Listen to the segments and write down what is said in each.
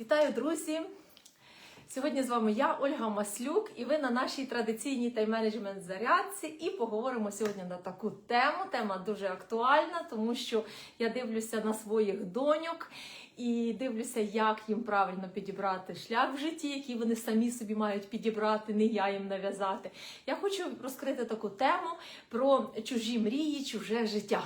Вітаю, друзі! Сьогодні з вами я, Ольга Маслюк, і ви на нашій традиційній тайм-менеджмент зарядці. І поговоримо сьогодні на таку тему. Тема дуже актуальна, тому що я дивлюся на своїх доньок і дивлюся, як їм правильно підібрати шлях в житті, який вони самі собі мають підібрати, не я їм нав'язати. Я хочу розкрити таку тему про чужі мрії, чуже життя.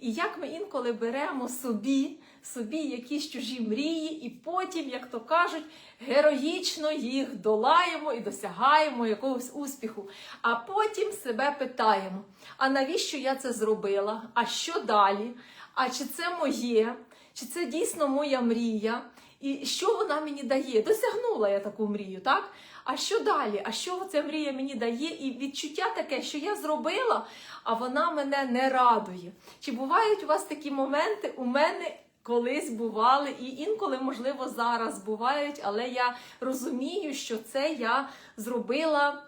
І як ми інколи беремо собі, собі якісь чужі мрії, і потім, як то кажуть, героїчно їх долаємо і досягаємо якогось успіху. А потім себе питаємо: а навіщо я це зробила? А що далі? А чи це моє? Чи це дійсно моя мрія? І що вона мені дає? Досягнула я таку мрію, так? А що далі? А що ця мрія мені дає? І відчуття таке, що я зробила, а вона мене не радує. Чи бувають у вас такі моменти? У мене колись бували, і інколи, можливо, зараз бувають, але я розумію, що це я зробила.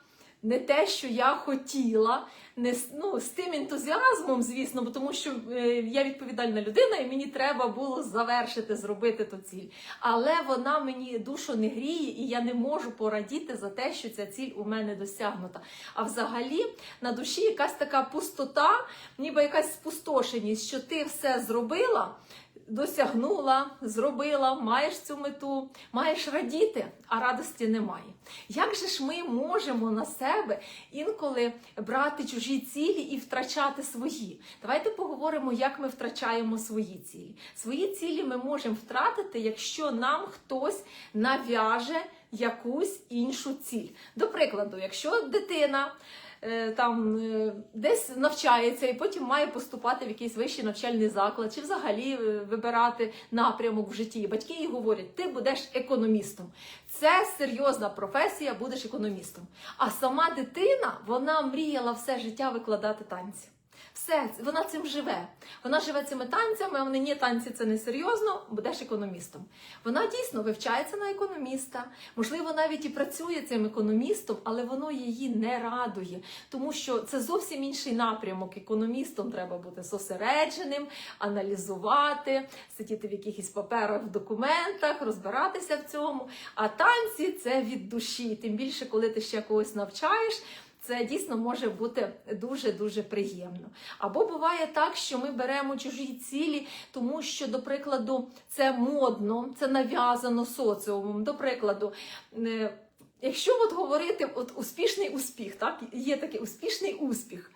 Не те, що я хотіла, не ну, з тим ентузіазмом, звісно, бо тому що е, я відповідальна людина, і мені треба було завершити, зробити ту ціль. Але вона мені душу не гріє, і я не можу порадіти за те, що ця ціль у мене досягнута. А взагалі на душі якась така пустота, ніби якась спустошеність, що ти все зробила. Досягнула, зробила, маєш цю мету, маєш радіти, а радості немає. Як же ж ми можемо на себе інколи брати чужі цілі і втрачати свої? Давайте поговоримо, як ми втрачаємо свої цілі. Свої цілі ми можемо втратити, якщо нам хтось нав'яже якусь іншу ціль. До прикладу, якщо дитина там е, десь навчається і потім має поступати в якийсь вищий навчальний заклад, чи взагалі е, вибирати напрямок в житті. Батьки їй говорять, ти будеш економістом. Це серйозна професія, будеш економістом. А сама дитина вона мріяла все життя викладати танці. Все, вона цим живе. Вона живе цими танцями, а вони ні, танці це не серйозно, будеш економістом. Вона дійсно вивчається на економіста, можливо, навіть і працює цим економістом, але воно її не радує, тому що це зовсім інший напрямок. Економістом треба бути зосередженим, аналізувати, сидіти в якихось паперах, в документах, розбиратися в цьому. А танці це від душі. Тим більше, коли ти ще когось навчаєш. Це дійсно може бути дуже дуже приємно. Або буває так, що ми беремо чужі цілі, тому що, до прикладу, це модно, це нав'язано соціумом. До прикладу, е, якщо от говорити от успішний успіх, так є такий успішний успіх.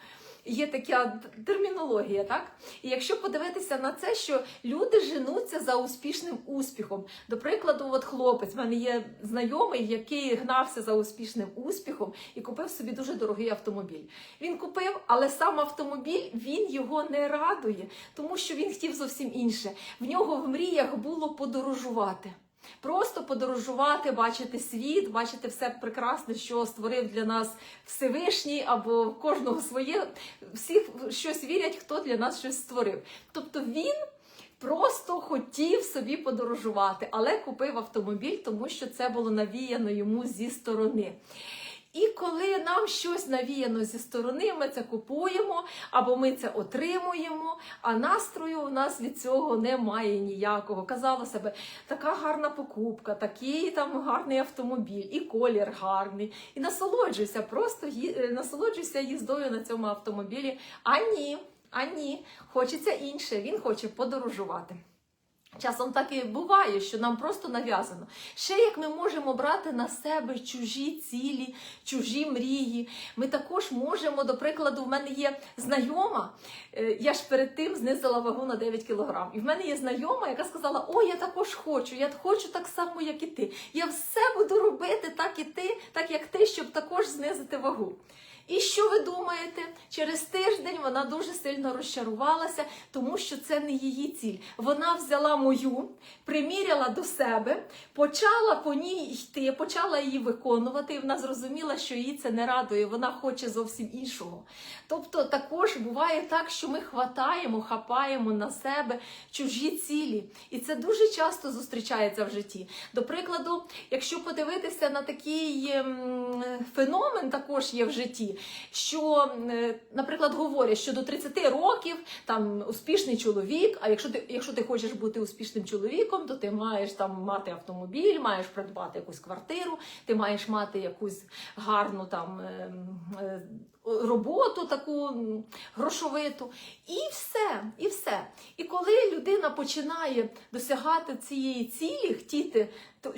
Є така термінологія, так? І якщо подивитися на це, що люди женуться за успішним успіхом. До прикладу, от хлопець, в мене є знайомий, який гнався за успішним успіхом і купив собі дуже дорогий автомобіль. Він купив, але сам автомобіль він його не радує, тому що він хотів зовсім інше. В нього в мріях було подорожувати. Просто подорожувати, бачити світ, бачити все прекрасне, що створив для нас Всевишній, або в кожного своє. Всі щось вірять, хто для нас щось створив. Тобто він просто хотів собі подорожувати, але купив автомобіль, тому що це було навіяно йому зі сторони. І коли нам щось навіяно зі сторони, ми це купуємо або ми це отримуємо, а настрою у нас від цього немає ніякого. Казало себе, така гарна покупка, такий там гарний автомобіль, і колір гарний. І насолоджуйся, просто ї- е, насолоджуйся їздою на цьому автомобілі. А ні, а ні, хочеться інше. Він хоче подорожувати. Часом так і буває, що нам просто нав'язано. Ще як ми можемо брати на себе чужі цілі, чужі мрії. Ми також можемо, до прикладу, в мене є знайома, е, я ж перед тим знизила вагу на 9 кілограм. І в мене є знайома, яка сказала: О, я також хочу, я хочу так само, як і ти. Я все буду робити так і ти, так як ти, щоб також знизити вагу. І що ви думаєте? Через тиждень вона дуже сильно розчарувалася, тому що це не її ціль. Вона взяла мою, приміряла до себе, почала по ній йти, почала її виконувати, і вона зрозуміла, що її це не радує. Вона хоче зовсім іншого. Тобто, також буває так, що ми хватаємо, хапаємо на себе чужі цілі, і це дуже часто зустрічається в житті. До прикладу, якщо подивитися на такий ем, феномен, також є в житті. Що, е, наприклад, говорять, що до 30 років там успішний чоловік. А якщо ти, якщо ти хочеш бути успішним чоловіком, то ти маєш там мати автомобіль, маєш придбати якусь квартиру, ти маєш мати якусь гарну там е, е, роботу, таку грошовиту, і все, і все. І коли людина починає досягати цієї цілі, хотіти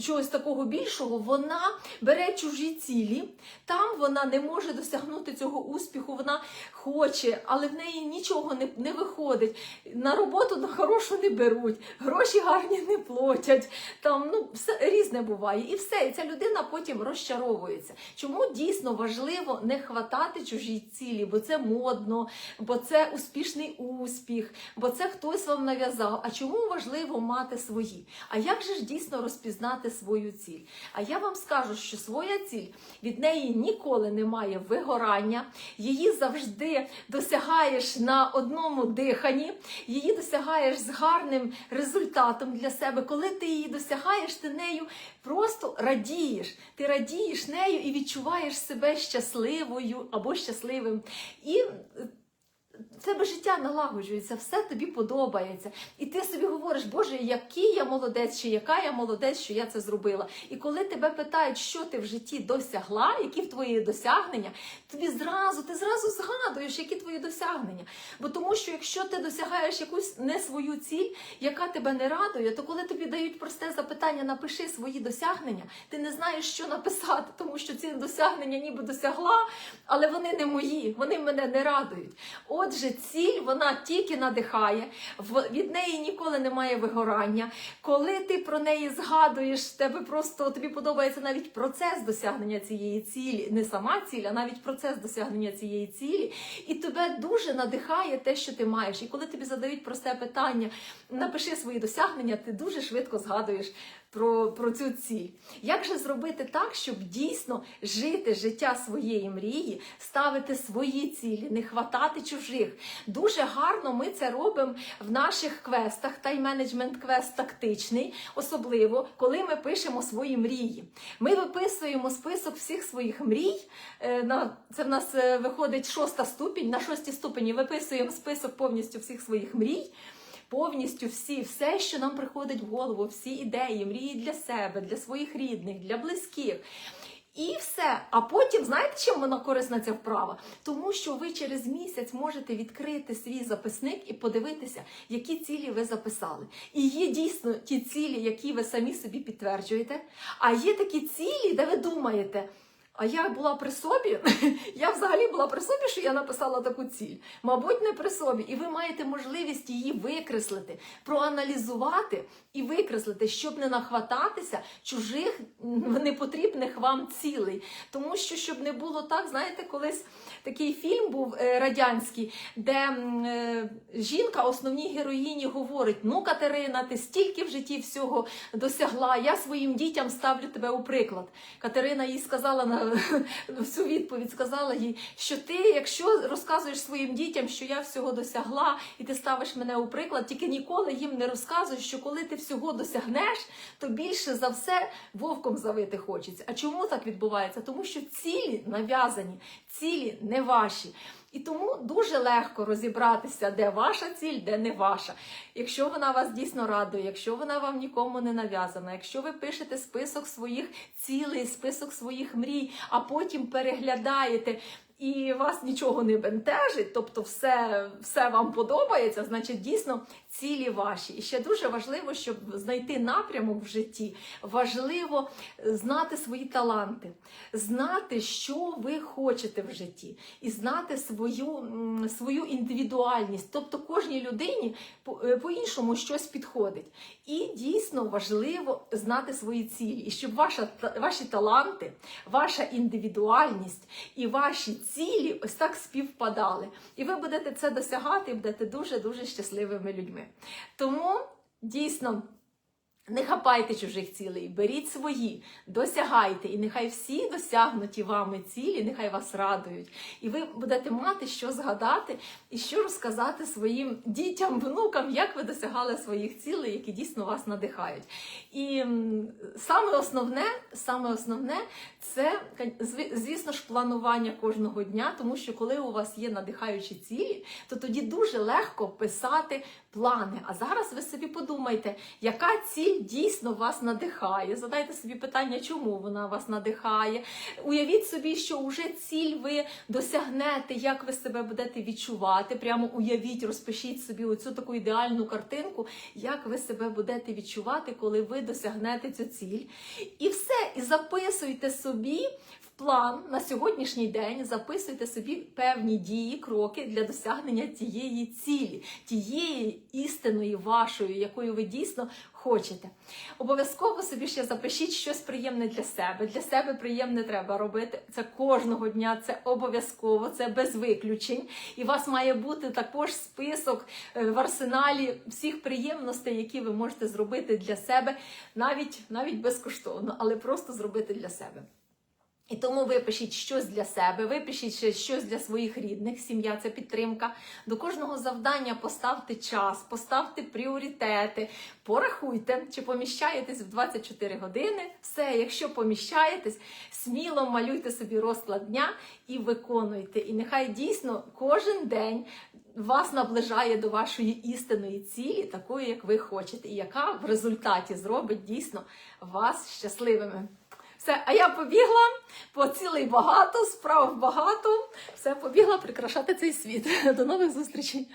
чогось такого більшого, вона бере чужі цілі, там вона не може досягнути цього успіху, вона хоче, але в неї нічого не, не виходить. На роботу на хорошу не беруть, гроші гарні не платять. Там ну все різне буває, і все. І ця людина потім розчаровується. Чому дійсно важливо не хватати чужі цілі, бо це модно, бо це успішний успіх, бо це хтось вам нав'язав. А чому важливо мати свої? А як же ж дійсно розпізнати свою ціль? А я вам скажу, що своя ціль від неї ніколи немає вигорання, її завжди досягаєш на одному диханні, її досягаєш з гарним результатом для себе. Коли ти її досягаєш, ти нею просто радієш. Ти радієш нею і відчуваєш себе щасливою або щасливим. І в тебе життя налагоджується, все тобі подобається. І ти собі говориш, Боже, який я молодець, чи яка я молодець, що я це зробила. І коли тебе питають, що ти в житті досягла, які в твої досягнення, тобі зразу, ти зразу згадуєш, які твої досягнення. Бо тому, що якщо ти досягаєш якусь не свою ціль, яка тебе не радує, то коли тобі дають просте запитання, напиши свої досягнення, ти не знаєш, що написати, тому що ці досягнення ніби досягла, але вони не мої, вони мене не радують. Отже, ціль вона тільки надихає, від неї ніколи немає вигорання. Коли ти про неї згадуєш, тебе просто тобі подобається навіть процес досягнення цієї цілі, не сама ціль, а навіть процес досягнення цієї цілі, і тебе дуже надихає те, що ти маєш. І коли тобі задають просте питання, напиши свої досягнення, ти дуже швидко згадуєш про, про цю ціль. Як же зробити так, щоб дійсно жити життя своєї мрії, ставити свої цілі, не хватати чужих? Дуже гарно ми це робимо в наших квестах, тайм-менеджмент квест тактичний, особливо коли ми пишемо свої мрії. Ми виписуємо список всіх своїх мрій. Е, Це в нас е, виходить шоста ступінь. На шостій ступені виписуємо список повністю всіх своїх мрій повністю всі, все, що нам приходить в голову, всі ідеї, мрії для себе, для своїх рідних, для близьких. І все. А потім, знаєте, чим вона корисна ця вправа? Тому що ви через місяць можете відкрити свій записник і подивитися, які цілі ви записали. І є дійсно ті цілі, які ви самі собі підтверджуєте. А є такі цілі, де ви думаєте. А я була при собі, я взагалі була при собі, що я написала таку ціль. Мабуть, не при собі. І ви маєте можливість її викреслити, проаналізувати і викреслити, щоб не нахвататися чужих непотрібних вам цілей. Тому що, щоб не було так, знаєте, колись такий фільм був е, радянський, де е, жінка, основній героїні, говорить: Ну, Катерина, ти стільки в житті всього досягла, я своїм дітям ставлю тебе у приклад. Катерина їй сказала на всю відповідь, сказала їй, що ти, якщо розказуєш своїм дітям, що я всього досягла, і ти ставиш мене у приклад, тільки ніколи їм не розказуєш, що коли ти всього досягнеш, то більше за все вовком завити хочеться. А чому так відбувається? Тому що цілі нав'язані, цілі не ваші. І тому дуже легко розібратися, де ваша ціль, де не ваша. Якщо вона вас дійсно радує, якщо вона вам нікому не нав'язана, якщо ви пишете список своїх цілей, список своїх мрій, а потім переглядаєте. І вас нічого не бентежить, тобто все, все вам подобається, значить дійсно цілі ваші. І ще дуже важливо, щоб знайти напрямок в житті, важливо знати свої таланти, знати, що ви хочете в житті, і знати свою, свою індивідуальність. Тобто кожній людині е, по-іншому щось підходить. І дійсно важливо знати свої цілі, і щоб ваша, ваші таланти, ваша індивідуальність і ваші цілі ось так співпадали. І ви будете це досягати і будете дуже-дуже щасливими людьми. Тому дійсно. Не хапайте чужих цілей, беріть свої, досягайте, і нехай всі досягнуті вами цілі, нехай вас радують. І ви будете мати що згадати і що розказати своїм дітям, внукам, як ви досягали своїх цілей, які дійсно вас надихають. І саме основне, саме основне це, звісно ж, планування кожного дня, тому що коли у вас є надихаючі цілі, то тоді дуже легко писати плани. А зараз ви собі подумайте, яка ціль дійсно вас надихає. Задайте собі питання, чому вона вас надихає. Уявіть собі, що вже ціль ви досягнете, як ви себе будете відчувати. Прямо уявіть, розпишіть собі оцю таку ідеальну картинку, як ви себе будете відчувати, коли ви досягнете цю ціль. І все, і записуйте собі план на сьогоднішній день, записуйте собі певні дії, кроки для досягнення тієї цілі, тієї істинної вашої, якою ви дійсно хочете. Обов'язково собі ще запишіть щось приємне для себе. Для себе приємне треба робити. Це кожного дня, це обов'язково, це без виключень. І у вас має бути також список е, в арсеналі всіх приємностей, які ви можете зробити для себе, навіть, навіть безкоштовно, але просто зробити для себе. І тому випишіть щось для себе, випишіть щось для своїх рідних. Сім'я це підтримка. До кожного завдання поставте час, поставте пріоритети, порахуйте, чи поміщаєтесь в 24 години. Все, якщо поміщаєтесь, сміло малюйте собі розклад дня і виконуйте. І нехай дійсно кожен день вас наближає до вашої істинної цілі, такої, як ви хочете, і яка в результаті зробить дійсно вас щасливими. Все, а я побігла, по цілий багато, справ багато. Все, побігла прикрашати цей світ. До нових зустрічей!